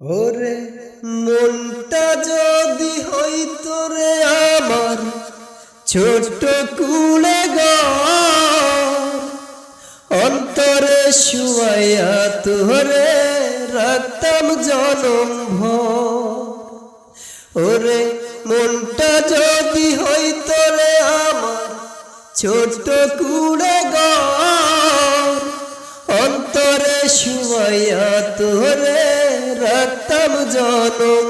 ওরে মনটা যদি হইতো রে আমার, ছোট্ট কুলে অন্তরে শুয়াইয়া তোরে রাখতাম জনম ওরে মনটা যদি হইতো রে আমার, ছোট্ট কুড়ে অন্তরে শুয়াইয়া তোরে রাখতাম জনম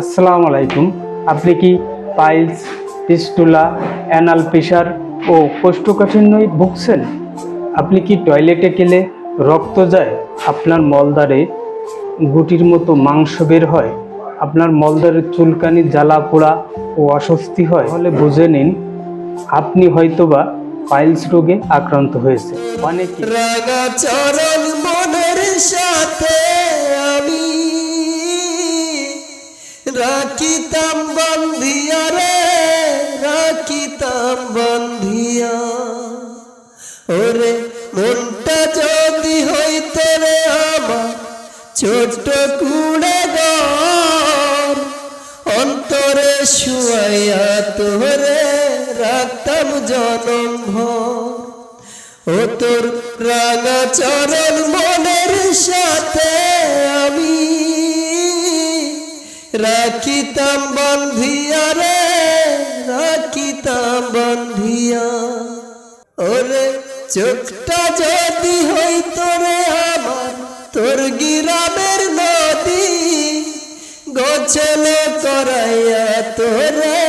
আসসালামু আলাইকুম আপনি কি পাইলস পিস্টুলা অ্যানাল প্রেশার ও কোষ্ঠকাঠিন্যই ভুগছেন? আপনি কি টয়লেটে গেলে রক্ত যায় আপনার মলদারে গুটির মতো মাংস বের হয় আপনার মলদারে চুলকানি জ্বালা পোড়া ও অস্বস্তি হয়? তাহলে বুঝে নিন আপনি হয়তোবা পাইলস রোগে আক্রান্ত হয়েছে অনেকে রাখিতাম বন্ধিয়া রে, রাখিতাম বন্ধিয়া। ওরে মনটা যদি হইতে রে আমার, ছোট্ট কুড়ে ঘর অন্তরে শুয়াইয়া তোরে রাখতাম জনম ভর। ও তোর রাঙা চরণ মনের সাথে রাখিতাম বন্ধিয়া রে, রাখিতাম বন্ধিয়া। ওরে চোখটা যদি হইতো রে আমার, তোর গিরামের নদী, গোছলে করাইয়া তোরে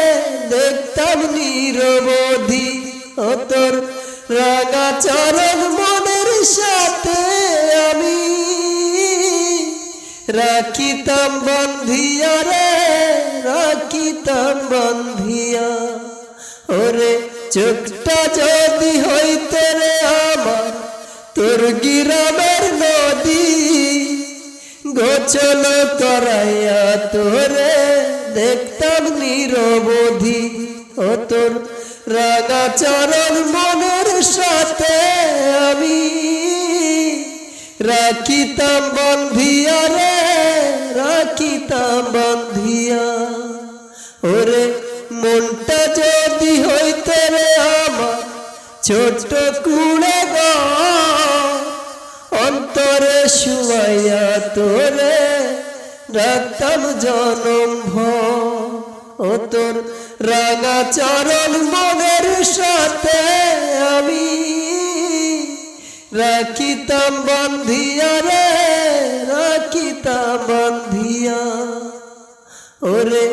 দেখতাম নিরবধি। ও তোর রাগা চরণ মনের সাথে রাখিতাম বন্ধিয়া রে, রাখিতাম বন্ধিয়া। ওরে চোখটা যদি হইতে রে আমার, তোর গিরামের নদী, গোচল করাইয়া তোরে দেখতাম নিরবধি। ও তোর রাগা চরণ মনের সাথে আমি রাখিতাম বন্ধিয়া রে বন্ধিয়া। ওরে, মনটা যদি হইতে রে আমার ছোট্ট কুড়ে অন্তরে শুয়াইয়া তোরে রাখতাম জনম ও তোর রাঙা চরণ মনের সাথে আমি রাখিতাম বন্ধিয়া রে। বন্ধিয়া ওরে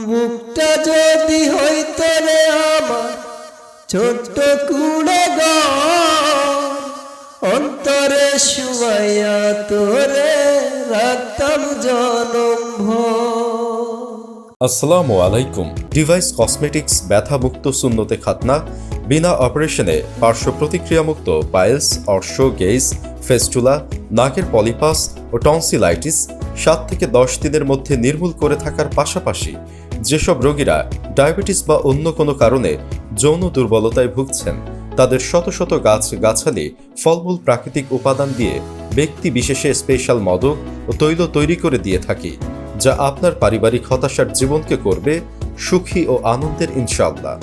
মুখটা যদি হইতো রে আমার ছোট্ট কুড়ে অন্তরে শুয়াইয়া তোরে রাখতাম জনম ভর। আসসালামু আলাইকুম। ডিভাইস কসমেটিক্স ব্যথামুক্ত শূন্যতে খাতনা বিনা অপারেশনে পার্শ্ব প্রতিক্রিয়ামুক্ত পাইলস, অর্শ, গেইস, ফেস্টুলা, নাকের পলিপাস ও টনসিলাইটিস সাত থেকে দশ দিনের মধ্যে নির্মূল করে থাকার পাশাপাশি যেসব রোগীরা ডায়াবেটিস বা অন্য কোনো কারণে যৌন দুর্বলতায় ভুগছেন, তাদের শত শত গাছ গাছালি, ফলমূল প্রাকৃতিক উপাদান দিয়ে ব্যক্তি বিশেষে স্পেশাল মদক ও তৈল তৈরি করে দিয়ে থাকি, যা আপনার পারিবারিক হতাশার জীবনকে করবে সুখী ও আনন্দের ইনশাআল্লাহ।